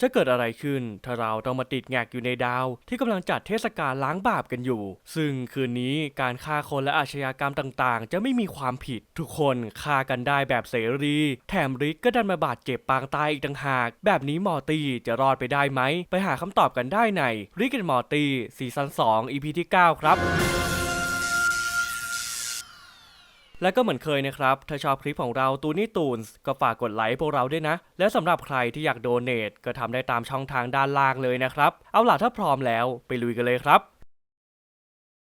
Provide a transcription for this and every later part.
จะเกิดอะไรขึ้น ถ้าเราต้องมาติดแงกอยู่ในดาว ที่กำลังจัดเทศกาลล้างบาปกันอยู่ ซึ่งคืนนี้การฆ่าคนและอาชญากรรมต่างๆ จะไม่มีความผิด ทุกคนฆ่ากันได้แบบเสรี แถมริกก็ดันมาบาดเจ็บปางตายอีกต่างหาก แบบนี้มอตีจะรอดไปได้ไหม ไปหาคำตอบกันได้ในริก and มอตีซีซั่น2 EP ที่ 9 ครับ และก็เหมือนเคยนะครับ ถ้าชอบคลิปของเราตูนี่ตูนส์ก็ฝากกดไลค์พวกเราด้วยนะ และสำหรับใครที่อยากโดเน a ก็ทำได้ตามช่องทางด้านล่างเลยนะครับ เอาล่ะถ้าพร้อมแล้วไปลุยกันเลยครับ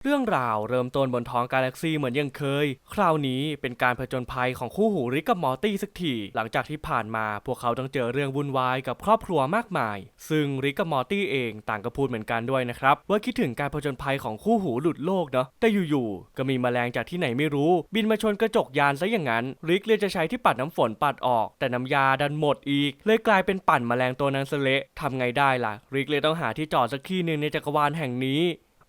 เรื่องราวเริ่มต้นบนท้องกาแล็กซีเหมือนยังเคย คราวนี้เป็นการผจญภัยของคู่หูริกกับมอร์ตี้สักที หลังจากที่ผ่านมาพวกเขาต้องเจอเรื่องวุ่นวายกับครอบครัวมากมาย ซึ่งริกกับมอร์ตี้เองต่างก็พูดเหมือนกันด้วยนะครับ ว่าคิดถึงการผจญภัยของคู่หูหลุดโลกเนาะ แต่อยู่ๆ ก็มีแมลงจากที่ไหนไม่รู้ บินมาชนกระจกยานซะอย่างนั้น ริกเลยจะใช้ที่ปัดน้ำฝนปัดออก แต่น้ำยาดันหมดอีก เลยกลายเป็นปั่นแมลงตัวนั้นซะเละทำไงได้ล่ะ ริกเลยต้องหาที่จอดสักที่หนึ่งในจักรวาลแห่งนี้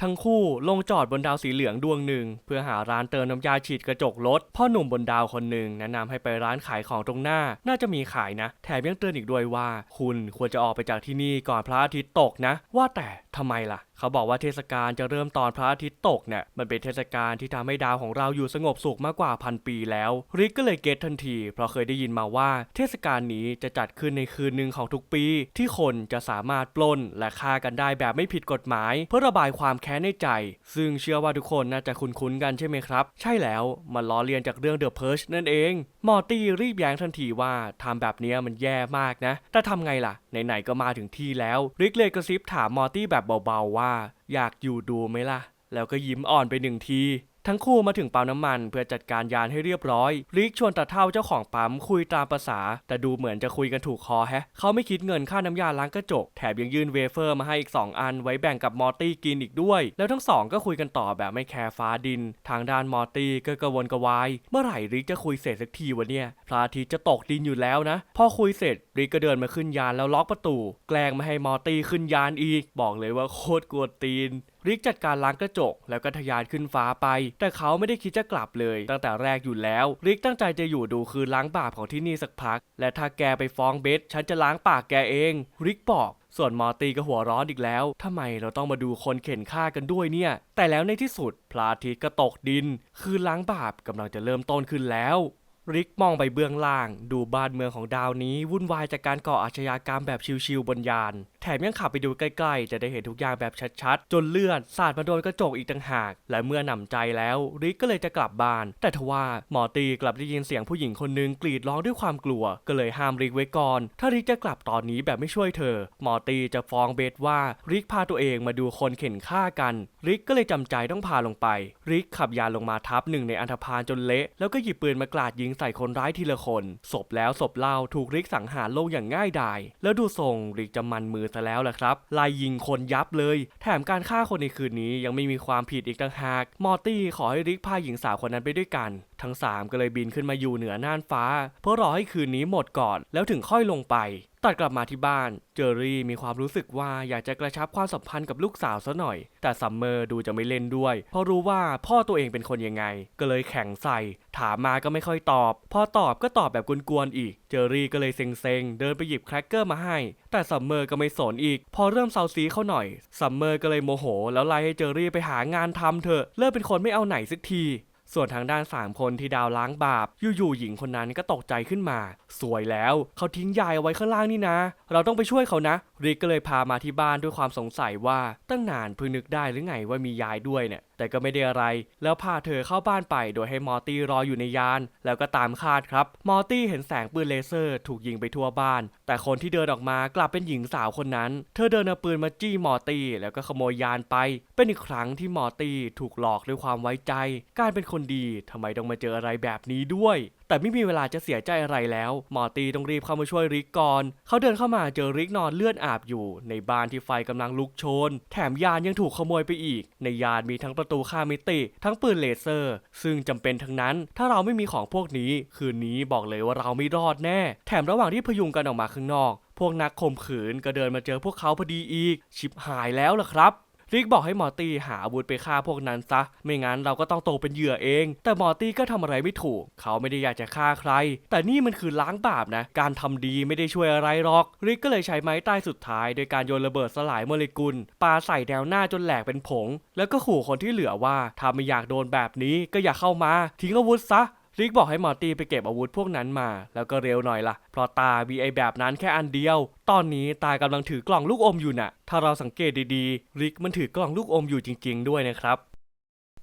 ทั้งคู่ลงจอดบนดาวสีเหลืองดวงหนึ่ง เพื่อหาร้านเติมน้ำยาฉีดกระจกรถพ่อหนุ่มบนดาวคนหนึ่งแนะนำให้ไปร้านขายของตรงหน้า น่าจะมีขายนะ แถมยังเตือนอีกด้วยว่า คุณควรจะออกไปจากที่นี่ก่อนพระอาทิตย์ตกนะ ว่าแต่ทำไมล่ะเขาบอกว่าเทศกาลจะเริ่มตอนพระอาทิตย์ตกเนี่ยมันเป็นเทศกาลที่ทำให้ดาวของเราอยู่สงบสุขมากกว่าพันปีแล้ว ริกก็เลยเก็ตทันที เพราะเคยได้ยินมาว่า เทศกาลนี้จะจัดขึ้นในคืนหนึ่งของทุกปี ที่คนจะสามารถปล้นและฆ่ากันได้แบบไม่ผิดกฎหมาย เพื่อระบายความแค้นในใจ ซึ่งเชื่อว่าทุกคนน่าจะคุ้นๆกันใช่ไหมครับ ใช่แล้วมันล้อเลียนจากเรื่องเดอะเพิร์ชนั่นเอง มอร์ตี้รีบแย้งทันทีว่าทำแบบนี้มันแย่มากนะ แต่ทำไงล่ะไหนๆก็มาถึงที่แล้วริกเลยกระซิบถามมอร์ตี้แบบเบาๆว่าอยากอยู่ดูไหมล่ะ แล้วก็ยิ้มอ่อนไปหนึ่งที ทั้งคู่มาถึงปั๊มน้ำมันเพื่อจัดการยานให้เรียบร้อย ริกชวนตาเท่าเจ้าของปั๊มคุยตามภาษา แต่ดูเหมือนจะคุยกันถูกคอแฮะ เขาไม่คิดเงินค่าน้ำยาล้างกระจก แถมยังยื่นเวเฟอร์มาให้อีก 2 อันไว้แบ่งกับมอร์ตี้กินอีกด้วย แล้วทั้งสองก็คุยกันต่อแบบไม่แคร์ฟ้าดิน ทางด้านมอร์ตี้ก็กระวนกระวาย เมื่อไหร่ริกจะคุยเสร็จสักทีวะเนี่ยพระอาทิตย์จะตกดินอยู่แล้วนะ พอคุยเสร็จริกก็เดินมาขึ้นยานแล้วล็อกประตู แกล้งไม่ให้มอร์ตี้ขึ้นยานอีก บอกเลยว่าโคตรกวนตีน ริกจัดการล้างกระจก แล้วก็ทะยานขึ้นฟ้าไป แต่เขาไม่ได้คิดจะกลับเลย ตั้งแต่แรกอยู่แล้ว ริกตั้งใจจะอยู่ดูคืนล้างบาปของที่นี่สักพัก และถ้าแกไปฟ้องเบสฉันจะล้างปากแกเอง ริกบอกส่วนมอร์ตี้ก็หัวร้อนอีกแล้ว ทำไมเราต้องมาดูคนเข็นฆ่ากันด้วยเนี่ย แต่แล้วในที่สุดพระอาทิตย์ก็ตกดิน คืนล้างบาปกำลังจะเริ่มต้นขึ้นแล้วริกมองไปเบื้องล่าง ดูบ้านเมืองของดาวนี้ วุ่นวายจากการก่ออาชญากรรมแบบชิวๆบนยาน แถมยังขับไปดูใกล้ๆ จะได้เห็นทุกอย่างแบบชัดๆ จนเลือดสาดมาโดนกระจกอีกต่างหาก และเมื่อหนำใจแล้วริกก็เลยจะกลับบ้าน แต่ทว่าหมอตีกลับได้ยินเสียงผู้หญิงคนหนึงกรีดร้องด้วยความกลัว ก็เลยห้ามริกไว้ก่อน ถ้าริกจะกลับตอนนี้แบบไม่ช่วยเธอ หมอตีจะฟ้องเบสว่าริกพาตัวเองมาดูคนเข็นฆ่ากัน ริกก็เลยจำใจต้องพาลงไป ริกขับยานลงมาทับหนึ่งในอันธพาลจนเละ แล้วก็หยิบปืนมากราดยิงใส่คนร้ายทีละคน ศพแล้วศพเล่าถูกริกสังหารลงอย่างง่ายดาย แล้วดูทรงริกจะมันมือซะแล้วแหละครับไล่ยิงคนยับเลย แถมการฆ่าคนในคืนนี้ยังไม่มีความผิดอีกต่างหาก มอร์ตี้ขอให้ริกพาหญิงสาวคนนั้นไปด้วยกัน ทั้งสามก็เลยบินขึ้นมาอยู่เหนือน่านฟ้า เพื่อรอให้คืนนี้หมดก่อนแล้วถึงค่อยลงไป ตัดกลับมาที่บ้าน เจอรี่มีความรู้สึกว่าอยากจะกระชับความสัมพันธ์กับลูกสาวซะหน่อย แต่ซัมเมอร์ดูจะไม่เล่นด้วย เพราะรู้ว่าพ่อตัวเองเป็นคนยังไง ก็เลยแข็งใส่ ถามมาก็ไม่ค่อยตอบ พอตอบก็ตอบแบบกวนๆอีก เจอรี่ก็เลยเซ็งๆ เดินไปหยิบแครกเกอร์มาให้ แต่ซัมเมอร์ก็ไม่สนอีก พอเริ่มเซาซีเขาหน่อยซัมเมอร์ก็เลยโมโห แล้วไล่ให้เจอรี่ไปหางานทำเถอะ เลิกเป็นคนไม่เอาไหนสักที ส่วนทางด้าน 3 คนที่ดาวล้างบาป อยู่ๆหญิงคนนั้นก็ตกใจขึ้นมา สวยแล้ว เขาทิ้งยายเอาไว้ข้างล่างนี่นะ เราต้องไปช่วยเขานะริกก็เลยพามาที่บ้านด้วยความสงสัยว่าตั้งนานเพิ่งนึกได้หรือไงว่ามียายด้วยเนี่ย แต่ก็ไม่ได้อะไร แล้วพาเธอเข้าบ้านไปโดยให้มอร์ตี้รออยู่ในยาน แล้วก็ตามคาดครับ มอร์ตี้เห็นแสงปืนเลเซอร์ถูกยิงไปทั่วบ้าน แต่คนที่เดินออกมากลับเป็นหญิงสาวคนนั้น เธอเดินเอาปืนมาจี้มอร์ตี้แล้วก็ขโมยยานไป เป็นอีกครั้งที่มอร์ตี้ถูกหลอกด้วยความไว้ใจ การเป็นคนดีทำไมต้องมาเจออะไรแบบนี้ด้วย แต่ไม่มีเวลาจะเสียใจอะไรแล้ว หมอตีต้องรีบเข้ามาช่วยริกก่อน เขาเดินเข้ามาเจอริกนอนเลือดอาบอยู่ ในบ้านที่ไฟกำลังลุกโชน แถมยานยังถูกขโมยไปอีก ในยานมีทั้งประตูข้ามิติ ทั้งปืนเลเซอร์ ซึ่งจำเป็นทั้งนั้น ถ้าเราไม่มีของพวกนี้ คืนนี้บอกเลยว่าเราไม่รอดแน่ แถมระหว่างที่พยุงกันออกมาข้างนอก พวกนักข่มขืนก็เดินมาเจอพวกเขาพอดีอีก ชิบหายแล้วล่ะครับ ริกบอกให้มอร์ตี้หาอาวุธไปฆ่าพวกนั้นซะ ไม่งั้นเราก็ต้องโตเป็นเหยื่อเอง แต่มอร์ตี้ก็ทำอะไรไม่ถูก เขาไม่ได้อยากจะฆ่าใคร แต่นี่มันคือล้างบาปนะ การทำดีไม่ได้ช่วยอะไรหรอกริกก็เลยใช้ไม้ใต้สุดท้ายโดยการโยนระเบิดสลายโมเลกุลปาใส่แนวหน้าจนแหลกเป็นผง แล้วก็ขู่คนที่เหลือว่าถ้าไม่อยากโดนแบบนี้ก็อย่าเข้ามา ทิ้งอาวุธซะ ริกบอกให้มอร์ตี้ไปเก็บอาวุธพวกนั้นมา แล้วก็เร็วหน่อยล่ะ เพราะตามีไอแบบนั้นแค่อันเดียว ตอนนี้ตากำลังถือกล่องลูกอมอยู่น่ะ ถ้าเราสังเกตดีๆริกมันถือกล่องลูกอมอยู่จริง ๆ ด้วยนะครับ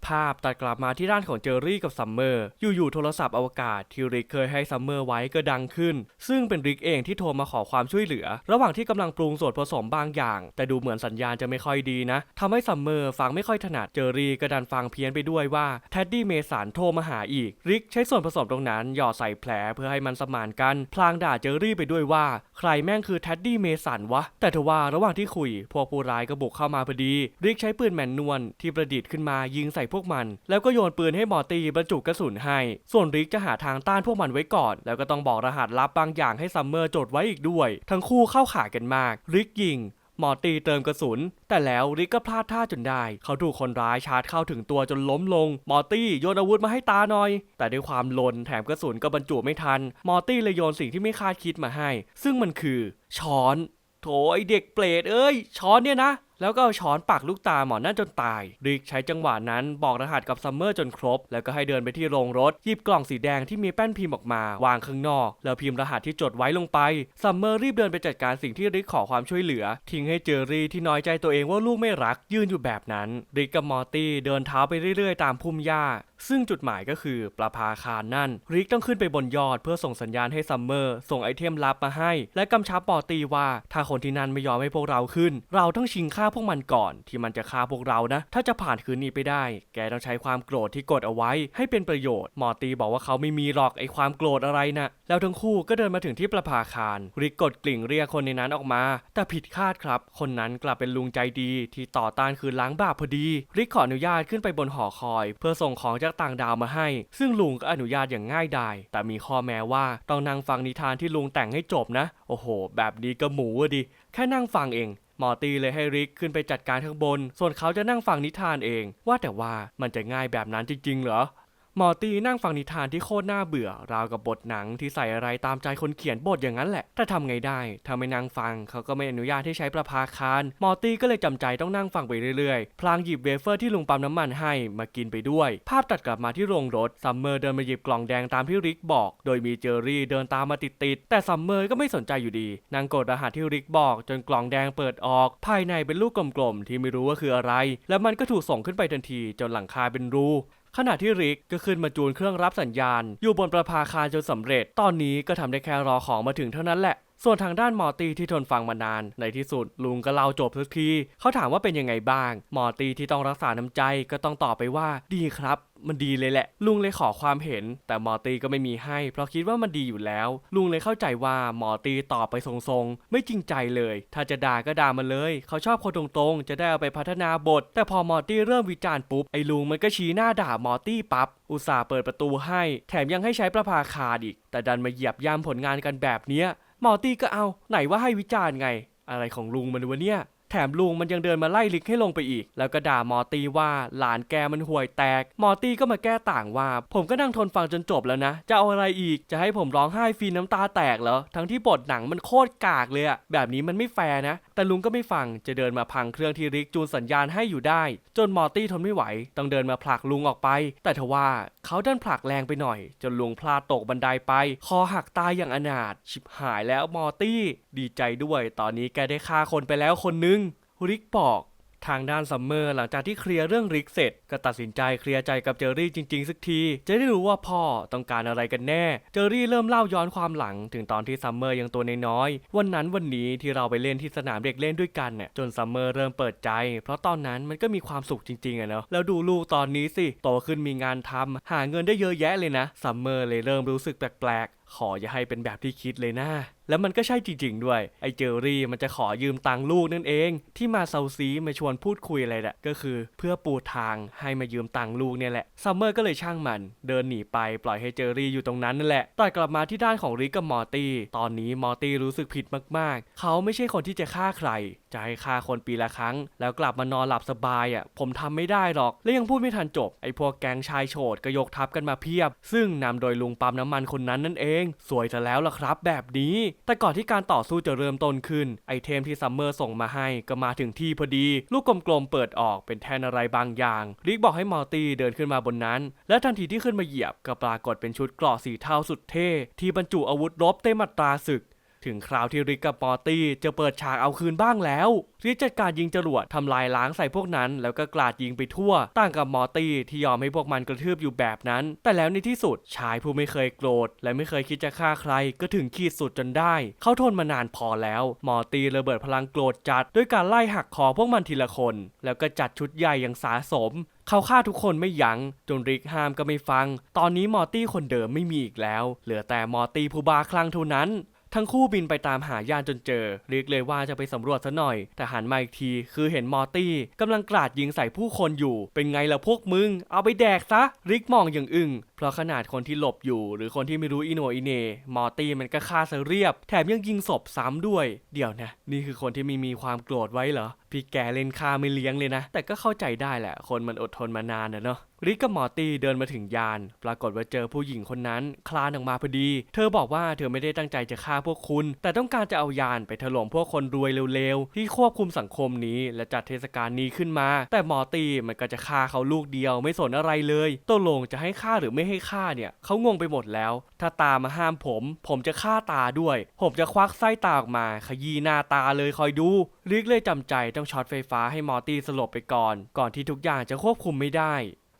ภาพตัดกลับมาที่ด้านของเจอรี่กับซัมเมอร์ อยู่ๆโทรศัพท์อวกาศที่ริกเคยให้ซัมเมอร์ไว้ก็ดังขึ้น ซึ่งเป็นริกเองที่โทรมาขอความช่วยเหลือ ระหว่างที่กำลังปรุงส่วนผสมบางอย่าง แต่ดูเหมือนสัญญาณจะไม่ค่อยดีนะทำให้ซัมเมอร์ฟังไม่ค่อยถนัดเจอรี่ก็ดันฟังเพี้ยนไปด้วยว่าแทดดี้เมสันโทรมาหาอีก ริกใช้ส่วนผสมตรงนั้นหยอดใส่แผลเพื่อให้มันสมานกัน พลางด่าเจอรี่ไปด้วยว่า ใครแม่งคือแทดดี้เมสันวะ แต่ทว่าระหว่างที่คุย พวกผู้ร้ายก็บุกเข้ามาพอดี ริกใช้ปืนแมนนวลที่ประดิษฐ์ขึ้นมายิงใส่พวกมัน แล้วก็โยนปืนให้มอร์ตี้บรรจุกระสุนให้ ส่วนริกจะหาทางต้านพวกมันไว้ก่อน แล้วก็ต้องบอกรหัสลับบางอย่างให้ซัมเมอร์จดไว้อีกด้วย ทั้งคู่เข้าขากันมาก ริกยิงมอตี้เติมกระสุน แต่แล้วริกก็พลาดท่าจนได้ เขาถูกคนร้ายชาร์จเข้าถึงตัวจนล้มลง มอตี้โยนอาวุธมาให้ตาหน่อย แต่ด้วยความลนแถมกระสุนก็บรรจุไม่ทัน มอตี้เลยโยนสิ่งที่ไม่คาดคิดมาให้ ซึ่งมันคือ ช้อน โถไอเด็กเปรตเอ้ย ช้อนเนี่ยนะ แล้วก็เอาช้อนปักลูกตาหมอนั่นจนตาย ริกใช้จังหวะนั้นบอกรหัสกับซัมเมอร์จนครบ แล้วก็ให้เดินไปที่โรงรถหยิบกล่องสีแดงที่มีแป้นพิมพ์ออกมาวางข้างนอก แล้วพิมพ์รหัสที่จดไว้ลงไปซัมเมอร์รีบเดินไปจัดการสิ่งที่ริกขอความช่วยเหลือ ทิ้งให้เจอรี่ที่น้อยใจตัวเองว่าลูกไม่รักยืนอยู่แบบนั้นริกกับมอร์ตี้เดินเท้าไปเรื่อยๆ ตามพุ่มหญ้า ซึ่งจุดหมายก็คือประภาคารนั่น ริกต้องขึ้นไปบนยอดเพื่อส่งสัญญาณให้ซัมเมอร์ส่งไอเทมลับมาให้ และกำชับปอตีว่า ถ้าคนที่นั่นไม่ยอมให้พวกเราขึ้น เราต้องชิงฆ่าพวกมันก่อน ที่มันจะฆ่าพวกเรานะ ถ้าจะผ่านคืนนี้ไปได้ แกต้องใช้ความโกรธที่กดเอาไว้ ให้เป็นประโยชน์ มอตีบอกว่าเขาไม่มีหรอกไอความโกรธอะไรนะแล้วทั้งคู่ก็เดินมาถึงที่ประภาคาร ริกกดกลิ่งเรียกคนในนั้นออกมา แต่ผิดคาดครับ คนนั้นกลับเป็นลุงใจดีที่ต่อต้านคืนล้างบาปพอดี ริกขออนุญาตขึ้นไปบนหอคอย เพื่อส่งของจากต่างดาวมาให้ ซึ่งลุงก็อนุญาตอย่างง่ายดายแต่มีข้อแม้ว่าต้องนั่งฟังนิทานที่ลุงแต่งให้จบนะ โอ้โห แบบนี้ก็หมูอะดิ แค่นั่งฟังเองมอตีเลยให้ริกขึ้นไปจัดการข้างบน ส่วนเขาจะนั่งฟังนิทานเอง ว่าแต่ว่ามันจะง่ายแบบนั้นจริงๆ เหรอ มอตี้นั่งฟังนิทานที่โคตรน่าเบื่อ ราวกับบทหนังที่ใส่อะไรตามใจคนเขียนบทอย่างนั้นแหละ แต่ทำไงได้ถ้าไม่นั่งฟัง เขาก็ไม่อนุญาตให้ใช้ประภาคาร มอตี้ก็เลยจำใจต้องนั่งฟังไปเรื่อยๆ พลางหยิบเวเฟอร์ที่ลุงปั๊มน้ำมันให้มากินไปด้วย ภาพตัดกลับมาที่โรงรถ ซัมเมอร์เดินมาหยิบกล่องแดงตามที่ริกบอก โดยมีเจอรี่เดินตามมาติดๆ แต่ซัมเมอร์ก็ไม่สนใจอยู่ดี นางกดรหัสที่ริกบอก จนกล่องแดงเปิดออก ภายในเป็นลูกกลมๆที่ไม่รู้ว่าคืออะไร แล้วมันก็ถูกส่งขึ้นไปทันทีจนหลังคาเป็นรู ขณะที่ริกก็ขึ้นมาจูนเครื่องรับสัญญาณ อยู่บนประภาคารจนสำเร็จ ตอนนี้ก็ทำได้แค่รอของมาถึงเท่านั้นแหละ ส่วนทางด้านมอตี้ที่ทนฟังมานาน ในที่สุดลุงก็เล่าจบสักที เขาถามว่าเป็นยังไงบ้าง มอตี้ที่ต้องรักษาน้ำใจก็ต้องตอบไปว่าดีครับ มันดีเลยแหละ ลุงเลยขอความเห็น แต่มอตี้ก็ไม่มีให้ เพราะคิดว่ามันดีอยู่แล้ว ลุงเลยเข้าใจว่ามอตี้ตอบไปทรงๆ ไม่จริงใจเลย ถ้าจะด่าก็ด่ามันเลย เขาชอบคนตรงๆ จะได้เอาไปพัฒนาบท แต่พอมอตี้เริ่มวิจารณ์ปุ๊บไอ้ลุงมันก็ชี้หน้าด่ามอตี้ปั๊บอุตส่าห์เปิดประตูให้ แถมยังให้ใช้ประภาคารอีก แต่ดันมาเหยียบย่ำผลงานกันแบบเนี้ย มอร์ตี้ก็เอา ไหนว่าให้วิจารณ์ไง อะไรของลุงมันวะเนี่ย แถมลุงมันยังเดินมาไล่ลิกให้ลงไปอีก แล้วก็ด่ามอร์ตี้ว่าหลานแกมันห่วยแตก มอร์ตี้ก็มาแก้ต่างว่า ผมก็นั่งทนฟังจนจบแล้วนะ จะเอาอะไรอีก จะให้ผมร้องไห้ฟีนน้ำตาแตกเหรอ ทั้งที่บทหนังมันโคตรกากเลยอะแบบนี้มันไม่แฟร์นะ แต่ลุงก็ไม่ฟัง จะเดินมาพังเครื่องที่ริกจูนสัญญาณให้อยู่ได้ จนมอร์ตี้ทนไม่ไหว ต้องเดินมาผลักลุงออกไป แต่ทว่าเขาดันผลักแรงไปหน่อย จนลุงพลาดตกบันไดไป คอหักตายอย่างอนาถชิบหายแล้วมอตี้ ดีใจด้วย ตอนนี้แกได้ฆ่าคนไปแล้วคนนึง ริกบอก ทางด้านซัมเมอร์หลังจากที่เคลียร์เรื่องริกเสร็จ ก็ตัดสินใจเคลียร์ใจกับเจอรี่จริง ๆ สักที จะได้รู้ว่าพ่อต้องการอะไรกันแน่ เจอรี่เริ่มเล่าย้อนความหลัง ถึงตอนที่ซัมเมอร์ยังตัวน้อยๆวันนั้นวันนี้ที่เราไปเล่นที่สนามเด็กเล่นด้วยกันเนี่ยจนซัมเมอร์เริ่มเปิดใจ เพราะตอนนั้นมันก็มีความสุขจริงๆอะเนาะแล้วดูลูกตอนนี้สิโตขึ้นมีงานทำหาเงินได้เยอะแยะเลยนะซัมเมอร์เลยเริ่มรู้สึกแปลกๆขออย่าให้เป็นแบบที่คิดเลยนะ แล้วมันก็ใช่จริงๆด้วย ไอ้เจอรี่มันจะขอยืมตังค์ลูกนั่นเอง ที่มาเซาซีมาชวนพูดคุยอะไรแหละก็คือเพื่อปูทางให้มายืมตังค์ลูกเนี่ยแหละซัมเมอร์ก็เลยช่างมัน เดินหนีไปปล่อยให้เจอรี่อยู่ตรงนั้นนั่นแหละตัดกลับมาที่ด้านของริกกับมอร์ตี้ตอนนี้มอร์ตี้รู้สึกผิดมากๆ เขาไม่ใช่คนที่จะฆ่าใคร จะให้ฆ่าคนปีละครั้ง แล้วกลับมานอนหลับสบายอะผมทำไม่ได้หรอก และยังพูดไม่ทันจบไอ้พวกแก๊งชายโฉดก็ยกทัพกันมาเพียบ ซึ่งนำโดยลุงปั๊มน้ำมันคนนั้นนั่นเอง สวยซะแล้วล่ะครับแบบนี้แต่ก่อนที่การต่อสู้จะเริ่มต้นขึ้น ไอเทมที่ซัมเมอร์ส่งมาให้ก็มาถึงที่พอดี ลูกกลมๆเปิดออกเป็นแทนอะไรบางอย่างริกบอกให้มอร์ตี้เดินขึ้นมาบนนั้น และทันทีที่ขึ้นมาเหยียบก็ปรากฏเป็นชุดเกราะสีเทาสุดเท่ที่บรรจุอาวุธรบเต็มอัตราศึก ถึงคราวที่ริกกับมอตี้จะเปิดฉากเอาคืนบ้างแล้ว ริกจัดการยิงจรวดทำลายล้างใส่พวกนั้น แล้วก็กราดยิงไปทั่ว ต่างกับมอตี้ที่ยอมให้พวกมันกระทืบอยู่แบบนั้น แต่แล้วในที่สุดชายผู้ไม่เคยโกรธ และไม่เคยคิดจะฆ่าใครก็ถึงขีดสุดจนได้ เขาทนมานานพอแล้ว มอตี้ระเบิดพลังโกรธจัดด้วยการไล่หักคอพวกมันทีละคน แล้วก็จัดชุดใหญ่อย่างสาสมเขาฆ่าทุกคนไม่ยัง้งจนริกห้ามก็ไม่ฟัง ตอนนี้มอร์ตี้คนเดิมไม่มีอีกแล้ว เหลือแต่มอร์ตี้ผู้บาคลั่งเท่านั้น ทั้งคู่บินไปตามหายานจนเจอเรียกเลยว่าจะไปสำรวจซะหน่อย แต่หันมาอีกทีคือเห็นมอร์ตี้กำลังกราดยิงใส่ผู้คนอยู่ เป็นไงล่ะพวกมึง เอาไปแดกซะ ริกมองอย่างอึ้งเพราะขนาดคนที่หลบอยู่ หรือคนที่ไม่รู้อิโนอิเน มอร์ตี้มันก็ฆ่าซะเรียบ แถมยังยิงศพซ้ำด้วย เดี๋ยวนะ นี่คือคนที่ไม่มีความโกรธไว้เหรอ พี่แกเล่นฆ่าไม่เลี้ยงเลยนะ แต่ก็เข้าใจได้แหละ คนมันอดทนมานานนะเนาะริกกับมอร์ตี้เดินมาถึงยาน ปรากฏว่าเจอผู้หญิงคนนั้น คลานออกมาพอดี เธอบอกว่าเธอไม่ได้ตั้งใจจะฆ่าพวกคุณ แต่ต้องการจะเอายานไปถล่มพวกคนรวยเร็วๆ ที่ควบคุมสังคมนี้และจัดเทศกาลนี้ขึ้นมา แต่มอร์ตี้มันก็จะฆ่าเขาลูกเดียวไม่สนอะไรเลยตกลงจะให้ฆ่าหรือไม่ให้ฆ่าเนี่ยเขางงไปหมดแล้ว ถ้าตามาห้ามผม ผมจะฆ่าตาด้วย ผมจะควักไส้ตาออกมา ขยี้หน้าตาเลยคอยดูริกเลยจำใจต้อง้องช็อตไฟฟ้าให้มอร์ตี้สลบไปก่อน ก่อนที่ทุกอย่างจะควบคุมไม่ได้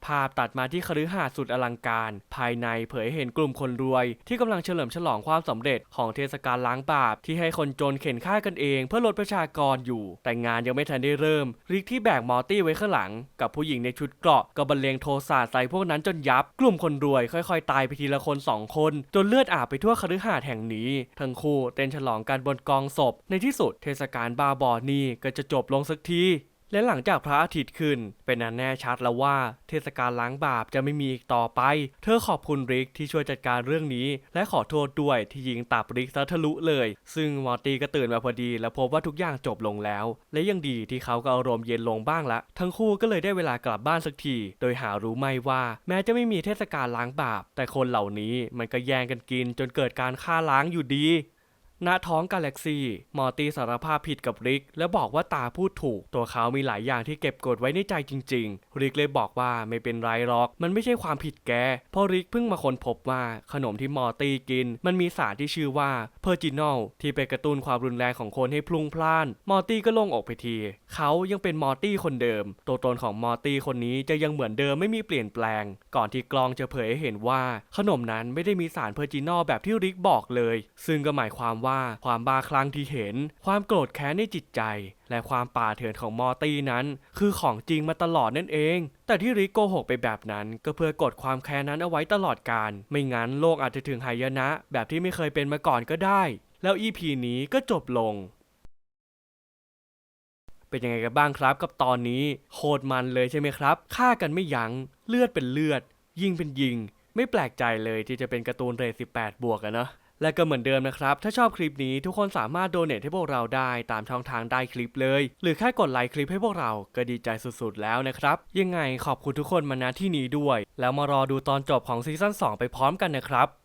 ภาพตัดมาที่คฤหาสน์สุดอลังการ ภายในเผยเห็นกลุ่มคนรวย ที่กำลังเฉลิมฉลองความสำเร็จของเทศกาลล้างบาปที่ให้คนจนเข็นฆ่ากันเอง เพื่อลดประชากรอยู่ แต่งานยังไม่ทันได้เริ่ม ริกที่แบกมอร์ตี้ไว้ข้างหลัง กับผู้หญิงในชุดเกราะก็บรรเลงโทสาใส่พวกนั้นจนยับ กลุ่มคนรวยค่อยๆ ตายไปทีละคนสองคน จนเลือดอาบไปทั่วคฤหาสน์แห่งนี้ ทั้งคู่เต้นฉลองกันบนกองศพ ในที่สุดเทศกาลบาบอนี่ก็จะจบลงสักที และหลังจากพระอาทิตย์ขึ้น เป็นอันแน่ชัดแล้วว่าเทศกาลล้างบาปจะไม่มีอีกต่อไป เธอขอบคุณริกที่ช่วยจัดการเรื่องนี้ และขอโทษด้วยที่ยิงตับริกซะทะลุเลย ซึ่งมอร์ตี้ก็ตื่นมาพอดี และพบว่าทุกอย่างจบลงแล้ว และยังดีที่เขาก็อารมณ์เย็นลงบ้างละ ทั้งคู่ก็เลยได้เวลากลับบ้านสักที โดยหารู้ไม่ว่า แม้จะไม่มีเทศกาลล้างบาป แต่คนเหล่านี้มันก็แย่งกันกินจนเกิดการฆ่าล้างอยู่ดี ณท้องกาแล็กซี่มอร์ตี้สารภาพผิดกับริก และบอกว่าตาพูดถูก ตัวเขามีหลายอย่างที่เก็บกดไว้ในใจจริง ๆ ริกเลยบอกว่าไม่เป็นไรหรอก มันไม่ใช่ความผิดแกเพราะริกเพิ่งมาค้นพบว่าขนมที่มอร์ตี้กิน มันมีสารที่ชื่อว่าเพอร์จินอลที่ไปกระตุ้นความรุนแรงของคนให้พลุ่งพล่าน มอร์ตี้ก็โลงอกไปที เขายังเป็นมอร์ตี้คนเดิม ตัวตนของมอร์ตี้คนนี้จะยังเหมือนเดิมไม่มีเปลี่ยนแปลง ก่อนที่กลองจะเผยให้เห็นว่า ขนมนั้นไม่ได้มีสารเพอร์จินอลแบบที่ริกบอกเลย ซึ่งก็หมายความว่าความบ้าคลั่งที่เห็น ความโกรธแค้นในจิตใจ และความป่าเถื่อนของมอร์ตี้นั้น คือของจริงมาตลอดนั่นเอง แต่ที่ริกโกหกไปแบบนั้น ก็เพื่อกดความแค้นนั้นเอาไว้ตลอดการ ไม่งั้นโลกอาจจะถึงหายนะ แบบที่ไม่เคยเป็นมาก่อนก็ได้ แล้ว EP นี้ก็จบลงเป็นยังไงกันบ้างครับกับตอนนี้โคตรมันเลยใช่ไหมครับฆ่ากันไม่ยัง้งเลือดเป็นเลือด ยิงเป็นยิง ไม่แปลกใจเลยที่จะเป็นการ์ตูนเรท18 บวกอะเนาะ และก็เหมือนเดิมนะครับ ถ้าชอบคลิปนี้ทุกคนสามารถโดเนทให้พวกเราได้ตามช่องทางได้คลิปเลย หรือแค่กดไลค์คลิปให้พวกเราก็ดีใจสุดๆแล้วนะครับ ยังไงขอบคุณทุกคนมาณที่นี้ด้วย แล้วมารอดูตอนจบของซีซั่น2ไปพร้อมกันนะครับ